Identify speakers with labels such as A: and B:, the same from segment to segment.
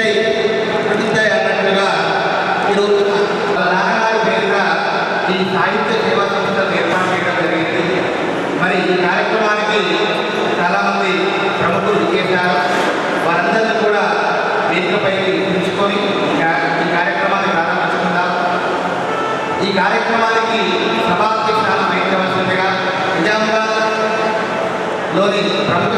A: ప్రతిజ్ఞాయి ప్రతిజ్ఞాయి అన్నట్లుగా ఈరోజు నారాయణ ఈ సాహిత్య సేవా ఏర్పాటు చేయడం జరిగింది. మరి ఈ కార్యక్రమానికి చాలామంది ప్రముఖులు చేశారు. వారందరినీ కూడా వేదికపైకి ఉంచుకొని ఈ కార్యక్రమాన్ని ప్రారంభించుకుందాం. ఈ కార్యక్రమానికి సభాధ్యక్షాలను వహించవలసిందిగా నిజామాబాద్లోని ప్రముఖ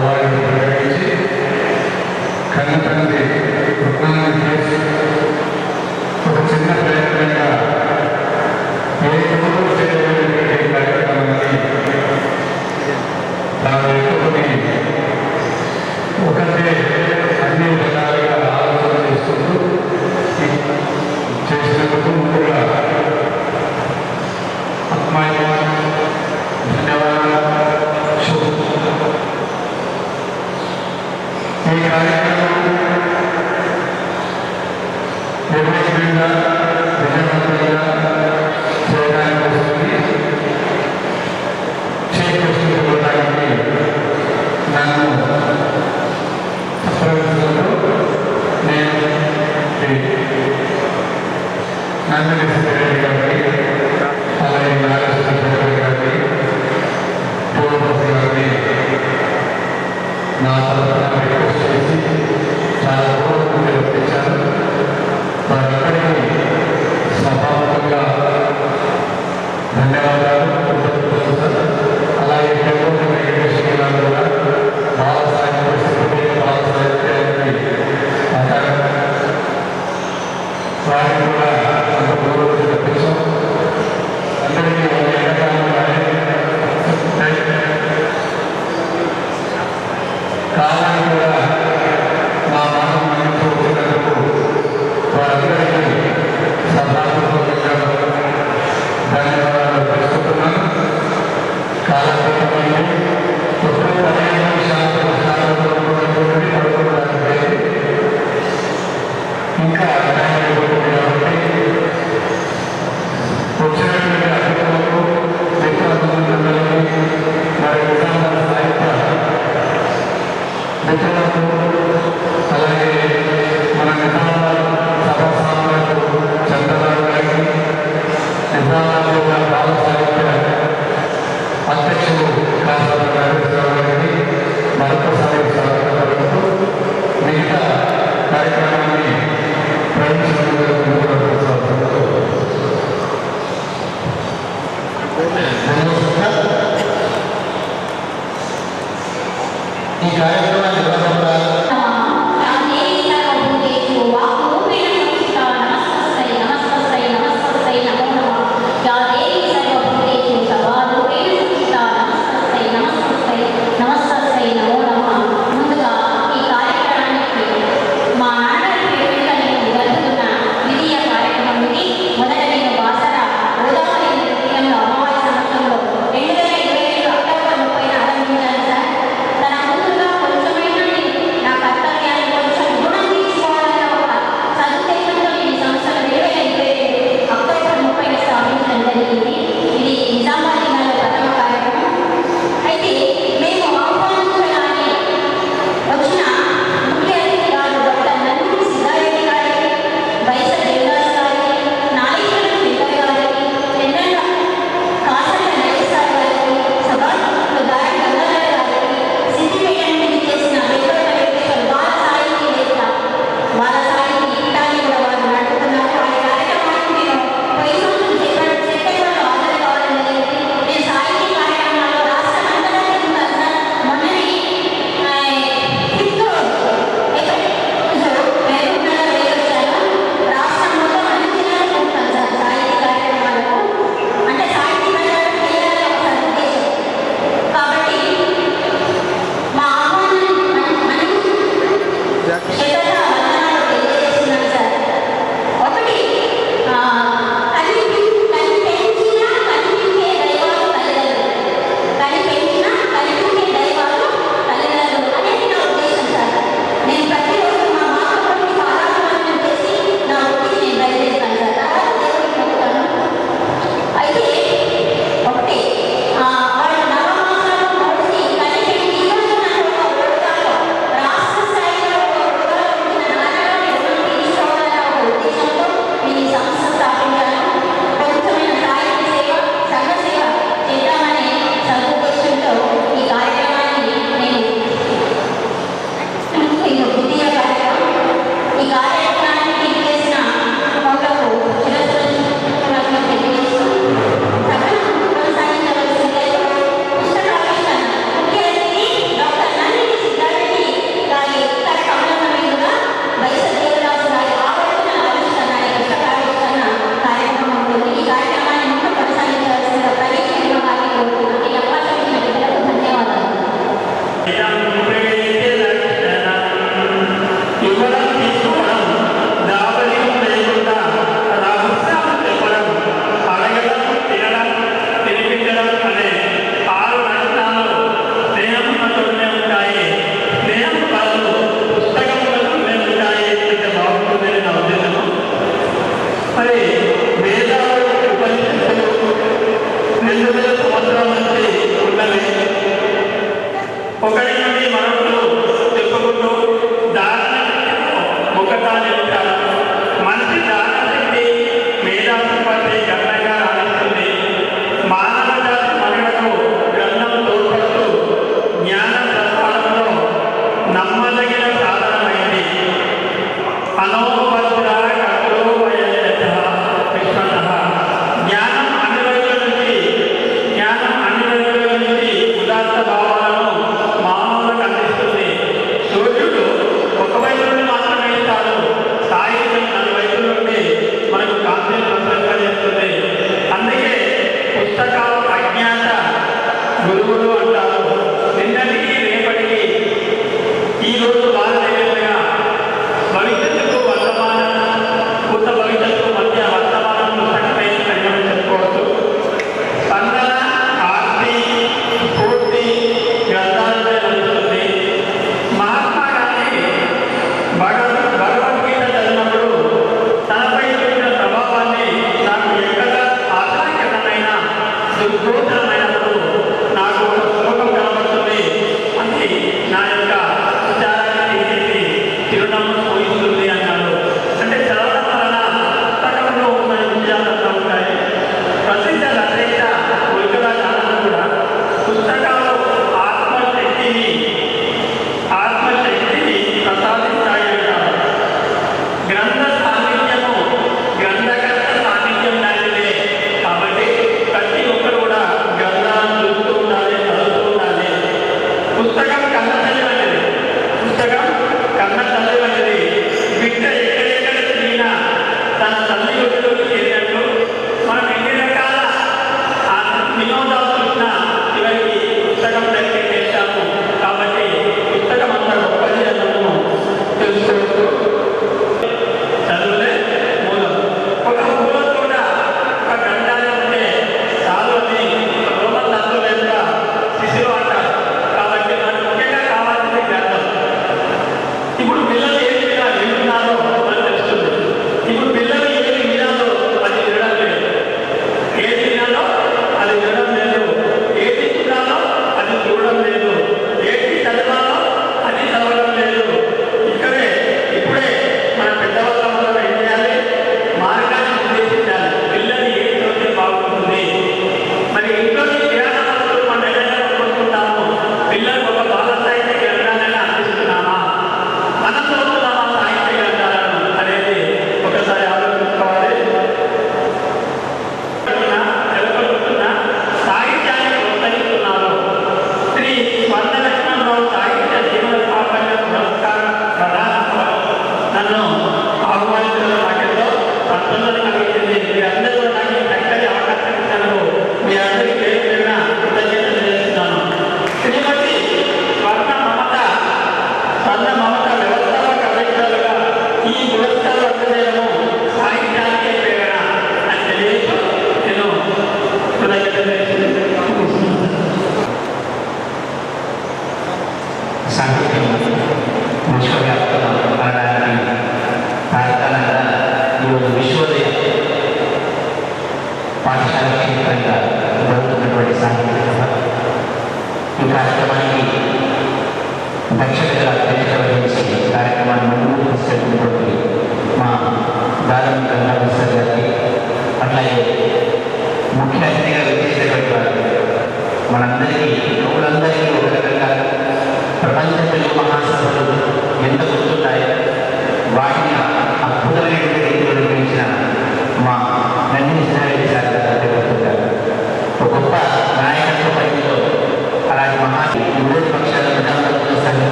B: సవాళ్ళను పరిగణించి కన్న తండ్రి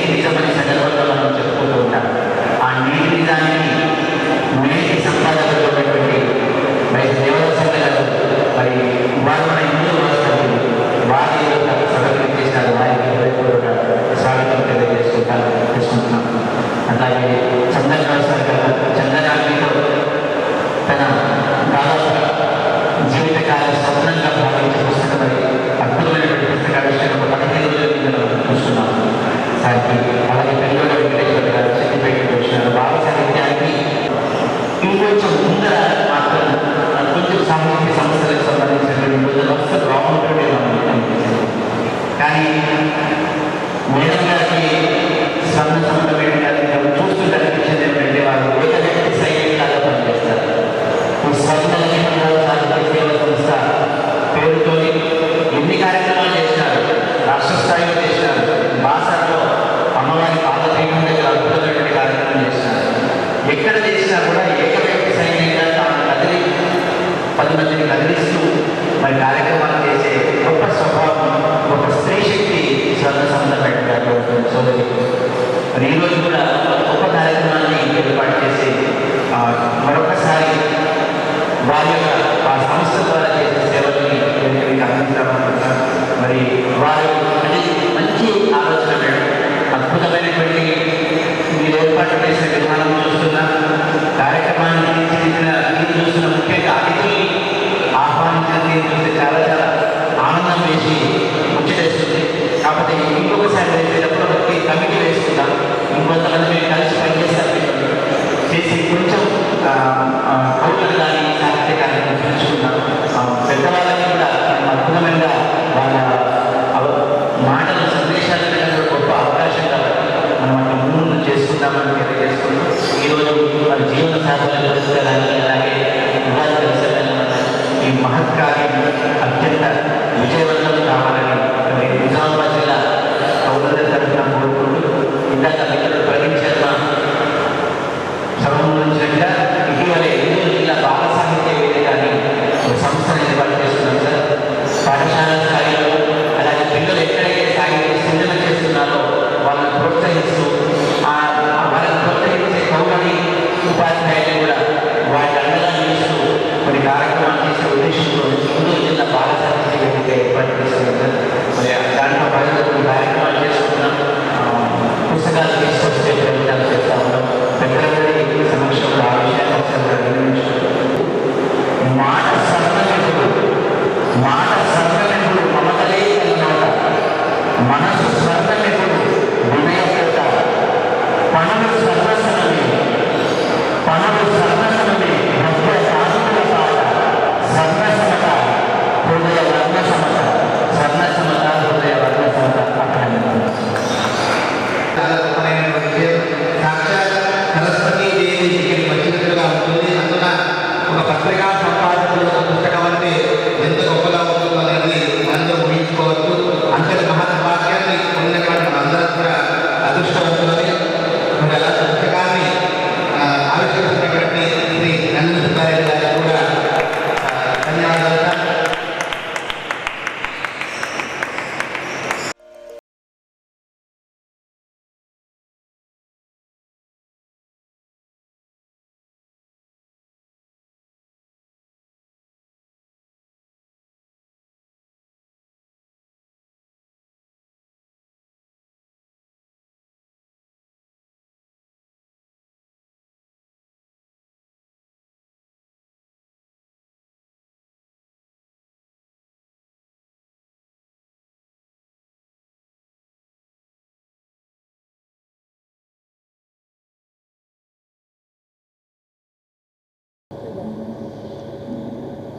C: que.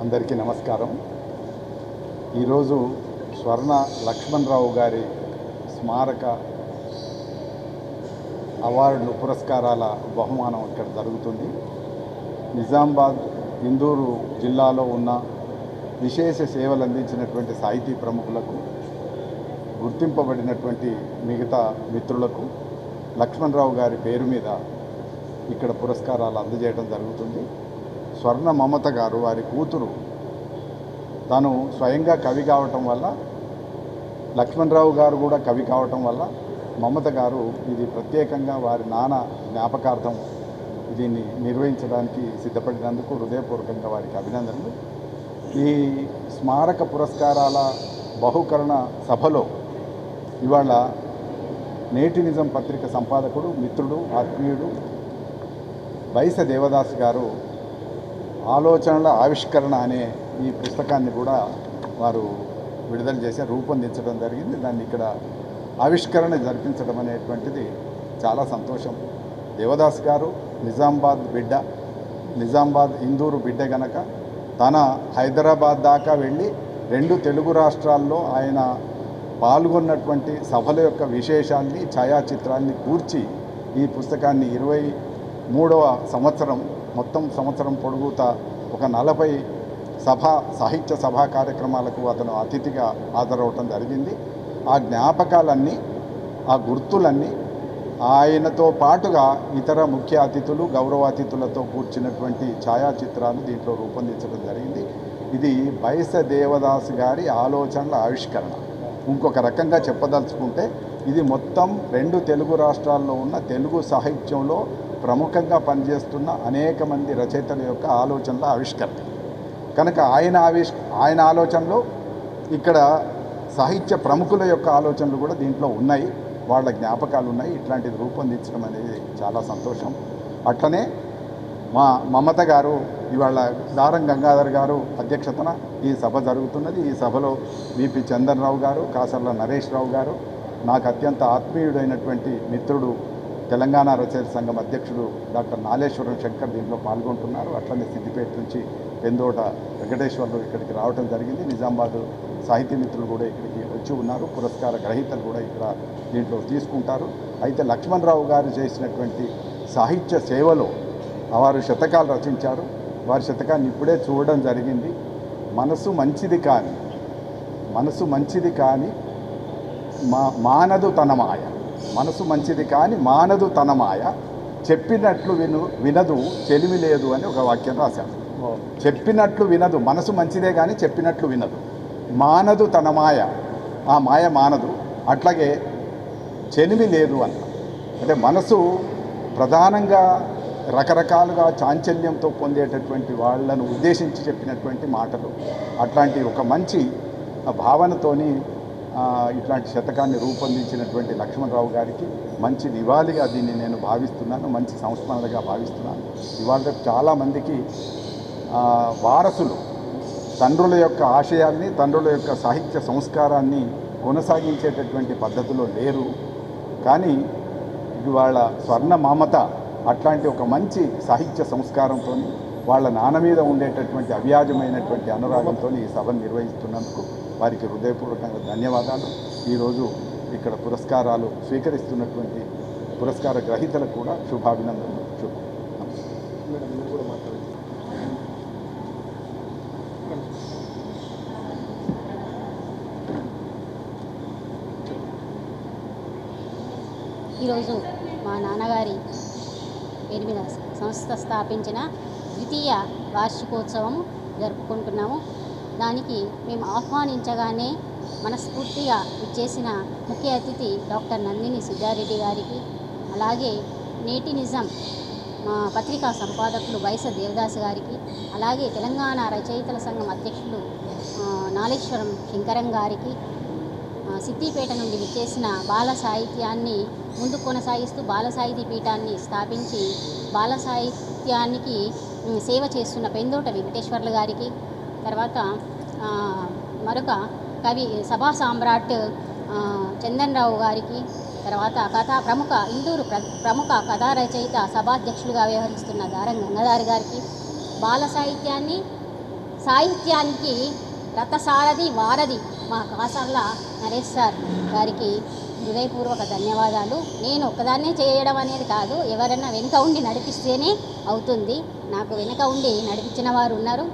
D: అందరికీ నమస్కారం. ఈరోజు స్వర్ణ లక్ష్మణరావు గారి స్మారక అవార్డులు పురస్కారాల బహుమానం ఇక్కడ జరుగుతుంది. నిజామాబాద్ ఇందూరు జిల్లాలో ఉన్న విశేష సేవలు అందించినటువంటి సాహితీ ప్రముఖులకు గుర్తింపబడినటువంటి మిగతా మిత్రులకు లక్ష్మణరావు గారి పేరు మీద ఇక్కడ పురస్కారాలు అందజేయడం జరుగుతుంది. స్వర్ణ మమత గారు వారి కూతురు. తను స్వయంగా కవి కావటం వల్ల లక్ష్మణరావు గారు కూడా కవి కావటం వల్ల మమత గారు ఇది ప్రత్యేకంగా వారి నాన్న జ్ఞాపకార్థం దీన్ని నిర్వహించడానికి సిద్ధపడినందుకు హృదయపూర్వకంగా వారికి అభినందనలు. ఈ స్మారక పురస్కారాల బహుకరణ సభలో ఇవాళ నేటి నిజం పత్రిక సంపాదకుడు మిత్రుడు ఆత్మీయుడు వైస దేవదాస్ గారు ఆలోచనల ఆవిష్కరణ అనే ఈ పుస్తకాన్ని కూడా వారు విడుదల చేసి రూపొందించడం జరిగింది. దాన్ని ఇక్కడ ఆవిష్కరణ జరిపించడం అనేటువంటిది చాలా సంతోషం. దేవదాస్ గారు నిజామాబాద్ బిడ్డ నిజామాబాద్ ఇందూరు బిడ్డ గనక తన హైదరాబాద్ దాకా వెళ్ళి రెండు తెలుగు రాష్ట్రాల్లో ఆయన పాల్గొన్నటువంటి సభల యొక్క విశేషాన్ని ఛాయాచిత్రాన్ని కూర్చి ఈ పుస్తకాన్ని ఇరవై మూడవ సంవత్సరం మొత్తం సంవత్సరం పొడుగుతా ఒక నలభై సభ సాహిత్య సభా కార్యక్రమాలకు అతను అతిథిగా హాజరవటం జరిగింది. ఆ జ్ఞాపకాలన్నీ ఆ గుర్తులన్నీ ఆయనతో పాటుగా ఇతర ముఖ్య అతిథులు గౌరవ అతిథులతో కూర్చున్నటువంటి ఛాయాచిత్రాలు దీంట్లో రూపొందించడం జరిగింది. ఇది బైస దేవదాస్ గారి ఆలోచనల ఆవిష్కరణ. ఇంకొక రకంగా చెప్పదలుచుకుంటే ఇది మొత్తం రెండు తెలుగు రాష్ట్రాల్లో ఉన్న తెలుగు సాహిత్యంలో ప్రముఖంగా పనిచేస్తున్న అనేక మంది రచయితల యొక్క ఆలోచనల ఆవిష్కరణ. కనుక ఆయన ఆవిష్ ఆయన ఆలోచనలు ఇక్కడ సాహిత్య ప్రముఖుల యొక్క ఆలోచనలు కూడా దీంట్లో ఉన్నాయి. వాళ్ళ జ్ఞాపకాలు ఉన్నాయి. ఇట్లాంటిది రూపొందించడం అనేది చాలా సంతోషం. అట్లనే మా మమత గారు ఇవాళ దారం గంగాధర్ గారు అధ్యక్షతన ఈ సభ జరుగుతున్నది. ఈ సభలో విపి చందన్రావు గారు కాసర్ల నరేష్ రావు గారు నాకు అత్యంత ఆత్మీయుడైనటువంటి మిత్రుడు తెలంగాణ రచయిత సంఘం అధ్యక్షుడు డాక్టర్ నాలేశ్వరం శంకర్ దీంట్లో పాల్గొంటున్నారు. అట్లనే సిద్దిపేట నుంచి పెందోట వెంకటేశ్వర్లు ఇక్కడికి రావడం జరిగింది. నిజామాబాద్ సాహితీ మిత్రులు కూడా ఇక్కడికి వచ్చి ఉన్నారు. పురస్కార గ్రహీతలు కూడా ఇక్కడ దీంట్లో తీసుకుంటారు. అయితే లక్ష్మణరావు గారు చేసినటువంటి సాహిత్య సేవలో వారు శతకాలు రచించారు. వారి శతకాన్ని ఇప్పుడే చూడడం జరిగింది. మనసు మంచిది కానీ మనసు మంచిది కానీ మా మానదు తన మాయ. మనసు మంచిది కానీ మానదు తన మాయ. చెప్పినట్లు విను వినదు చెలిమి లేదు అని ఒక వాక్యం రాశాను చెప్పినట్లు వినదు మనసు మంచిదే కానీ చెప్పినట్లు వినదు. మానదు తన మాయ. ఆ మాయ మానదు. అట్లాగే చెలిమి లేదు అన్న. అంటే మనసు ప్రధానంగా రకరకాలుగా చాంచల్యంతో పొందేటటువంటి వాళ్ళను ఉద్దేశించి చెప్పినటువంటి మాటలు. అట్లాంటి ఒక మంచి భావనతోని ఇట్లాంటి శతకాన్ని రూపొందించినటువంటి లక్ష్మణరావు గారికి మంచి నివాళిగా దీన్ని నేను భావిస్తున్నాను మంచి సంస్మరణగా భావిస్తున్నాను. ఇవాళ చాలామందికి వారసులు తండ్రుల యొక్క ఆశయాల్ని తండ్రుల యొక్క సాహిత్య సంస్కారాన్ని కొనసాగించేటటువంటి పద్ధతిలో లేరు. కానీ ఇవాళ స్వర్ణ మమత అట్లాంటి ఒక మంచి సాహిత్య సంస్కారంతో వాళ్ళ నాన్న మీద ఉండేటటువంటి అవ్యాజమైనటువంటి అనురాగంతో ఈ సభను నిర్వహిస్తున్నందుకు వారికి హృదయపూర్వకంగా ధన్యవాదాలు. ఈరోజు ఇక్కడ పురస్కారాలు స్వీకరిస్తున్నటువంటి పురస్కార గ్రహీతలకు కూడా శుభాభినందనలు. శుభ
E: ఈరోజు మా నాన్నగారి పేరు మీద సంస్థ స్థాపించిన ద్వితీయ వార్షికోత్సవం జరుపుకుంటున్నాము. దానికి మేము ఆహ్వానించగానే మనస్ఫూర్తిగా ఇచ్చేసిన ముఖ్య అతిథి డాక్టర్ నందిని సుజారెడ్డి గారికి అలాగే నేటి నిజం మా పత్రికా సంపాదకులు వైస దేవదాస్ గారికి అలాగే తెలంగాణ రచయితల సంఘం అధ్యక్షులు నాలేశ్వరం శంకరం గారికి సిద్దిపేట నుండి విచ్చేసిన బాల సాహిత్యాన్ని ముందు కొనసాగిస్తూ బాల సాహితీ పీఠాన్ని స్థాపించి బాల సాహిత్యానికి సేవ చేస్తున్న పెందోట వెంకటేశ్వర్లు గారికి తర్వాత మరొక కవి సభా సామ్రాట్ చందన్రావు చందన్ రావు గారికి తర్వాత కథా ప్రముఖ ఇందూరు ప్ర ప్రముఖ కథా రచయిత సభాధ్యక్షులుగా వ్యవహరిస్తున్న దారం గంగాధారి గారికి బాల సాహిత్యాన్ని సాహిత్యానికి రథసారథి వారధి మా కాసర్ల నరేష్ సార్ గారికి హృదయపూర్వక ధన్యవాదాలు. నేను ఒక్కదాన్నే చేయడం అనేది కాదు ఎవరైనా వెనుక ఉండి నడిపిస్తేనే అవుతుంది. నాకు వెనుక ఉండి నడిపించిన వారు ఉన్నారు.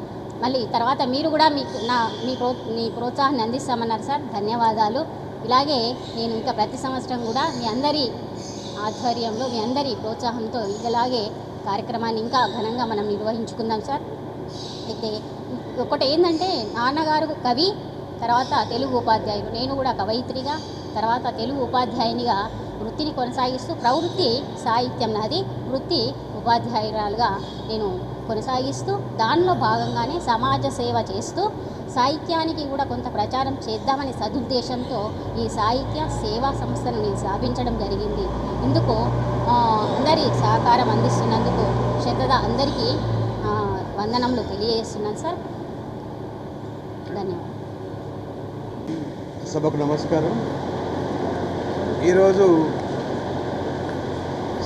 E: మళ్ళీ తర్వాత మీరు కూడా మీకు నా మీ ప్రో మీ ప్రోత్సాహాన్ని అందిస్తామన్నారు సార్. ధన్యవాదాలు. ఇలాగే నేను ఇంకా ప్రతి సంవత్సరం కూడా మీ అందరి ఆధ్వర్యంలో మీ అందరి ప్రోత్సాహంతో ఇలాగే కార్యక్రమాన్ని ఇంకా ఘనంగా మనం నిర్వహించుకుందాం సార్. అయితే ఒకటి ఏంటంటే నాన్నగారు కవి తర్వాత తెలుగు ఉపాధ్యాయుడు నేను కూడా కవయిత్రిగా తర్వాత తెలుగు ఉపాధ్యాయునిగా వృత్తిని కొనసాగిస్తూ ప్రవృత్తి సాహిత్యం నాది. వృత్తి ఉపాధ్యాయురాలుగా నేను కొనసాగిస్తూ దానిలో భాగంగానే సమాజ సేవ చేస్తూ సాహిత్యానికి కూడా కొంత ప్రచారం చేద్దామనే సదుద్దేశంతో ఈ సాహిత్య సేవా సంస్థను నేను స్థాపించడం జరిగింది. ఇందుకు అందరి సహకారం అందిస్తున్నందుకు శ్రద్ధ అందరికీ వందనములు తెలియజేస్తున్నాను సార్. ధన్యవాదాలు.
F: సభకు నమస్కారం. ఈరోజు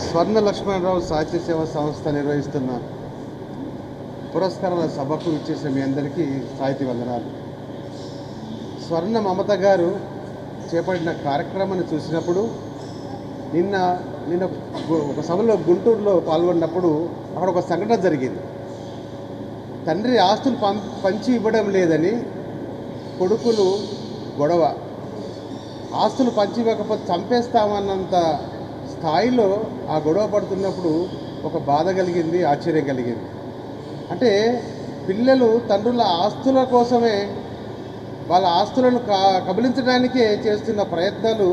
F: స్వర్ణ లక్ష్మణరావు సాహిత్య సేవా సంస్థ నిర్వహిస్తున్న పురస్కారాల సభకు ఇచ్చేసిన మీ అందరికీ సాహితీ వందనాలు. స్వర్ణ మమత గారు చేపట్టిన కార్యక్రమాన్ని చూసినప్పుడు నిన్న నిన్న ఒక సభలో గుంటూరులో పాల్గొన్నప్పుడు అక్కడ ఒక సంఘటన జరిగింది. తండ్రి ఆస్తులు పం పంచి ఇవ్వడం లేదని కొడుకులు గొడవ. ఆస్తులు పంచి ఇవ్వకపోతే చంపేస్తామన్నంత స్థాయిలో ఆ గొడవ పడుతున్నప్పుడు ఒక బాధ కలిగింది ఆశ్చర్యం కలిగింది. అంటే పిల్లలు తండ్రుల ఆస్తుల కోసమే వాళ్ళ ఆస్తులను కబలించడానికే చేస్తున్న ప్రయత్నాలు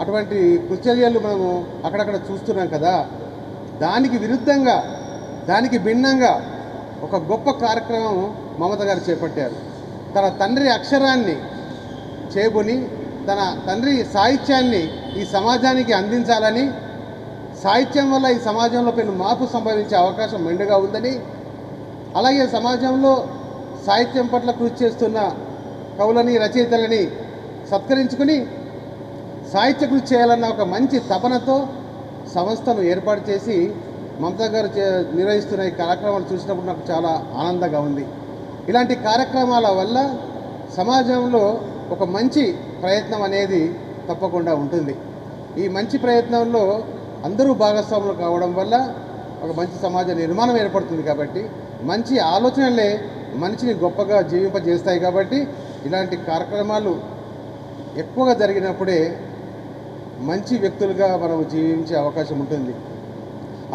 F: అటువంటి కృచర్యలు మనము అక్కడక్కడ చూస్తున్నాం కదా. దానికి విరుద్ధంగా దానికి భిన్నంగా ఒక గొప్ప కార్యక్రమం మమత గారు చేపట్టారు. తన తండ్రి అక్షరాన్ని చేబుని తన తండ్రి సాహిత్యాన్ని ఈ సమాజానికి అందించాలని సాహిత్యం వల్ల ఈ సమాజంలో పెను మార్పు సంభవించే అవకాశం మెండుగా ఉందని అలాగే సమాజంలో సాహిత్యం పట్ల కృషి చేస్తున్న కవులని రచయితలని సత్కరించుకుని సాహిత్య కృషి చేయాలన్న ఒక మంచి తపనతో సంస్థను ఏర్పాటు చేసి మమతా గారు చే నిర్వహిస్తున్న ఈ కార్యక్రమాలు చూసినప్పుడు నాకు చాలా ఆనందంగా ఉంది. ఇలాంటి కార్యక్రమాల వల్ల సమాజంలో ఒక మంచి ప్రయత్నం అనేది తప్పకుండా ఉంటుంది. ఈ మంచి ప్రయత్నంలో అందరూ భాగస్వాములు కావడం వల్ల ఒక మంచి సమాజ నిర్మాణం ఏర్పడుతుంది కాబట్టి మంచి ఆలోచనలే మనిషిని గొప్పగా జీవింపజేస్తాయి కాబట్టి ఇలాంటి కార్యక్రమాలు ఎక్కువగా జరిగినప్పుడే మంచి వ్యక్తులుగా మనం జీవించే అవకాశం ఉంటుంది.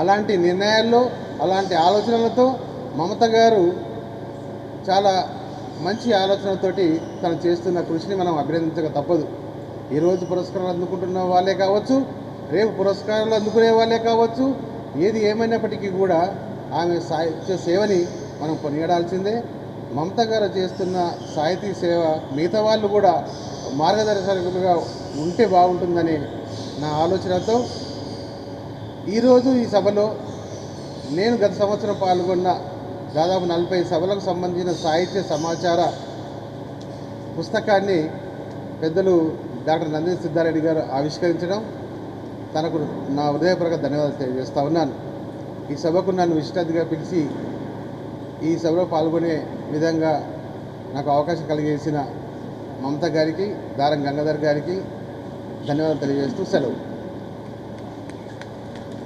F: అలాంటి నిర్ణయాల్లో అలాంటి ఆలోచనలతో మమత గారు చాలా మంచి ఆలోచనతోటి తను చేస్తున్న కృషిని మనం అభినందించక తప్పదు. ఈరోజు పురస్కారాలు అందుకుంటున్న వాళ్ళే కావచ్చు రేపు పురస్కారాలు అందుకునే వాళ్ళే కావచ్చు ఏది ఏమైనప్పటికీ కూడా ఆమె సాహిత్య సేవని మనం కొనియాడాల్సిందే. మమత గారు చేస్తున్న సాహితీ సేవ మిగతా వాళ్ళు కూడా మార్గదర్శకులుగా ఉంటే బాగుంటుందని నా ఆలోచనతో ఈరోజు ఈ సభలో నేను గత సంవత్సరం పాల్గొన్న దాదాపు నలభై సభలకు సంబంధించిన సాహిత్య సమాచార పుస్తకాన్ని పెద్దలు డాక్టర్ నందిని సిద్ధారెడ్డి గారు ఆవిష్కరించడం తనకు నా హృదయపూర్వక ధన్యవాదాలు తెలియజేస్తా ఉన్నాను. ఈ సభకు నన్ను విశిష్టాతిగా పిలిచి ఈ సభలో పాల్గొనే విధంగా నాకు అవకాశం కలిగేసిన మమత గారికి దారం గంగాధర్ గారికి ధన్యవాదాలు తెలియజేస్తూ సెలవు.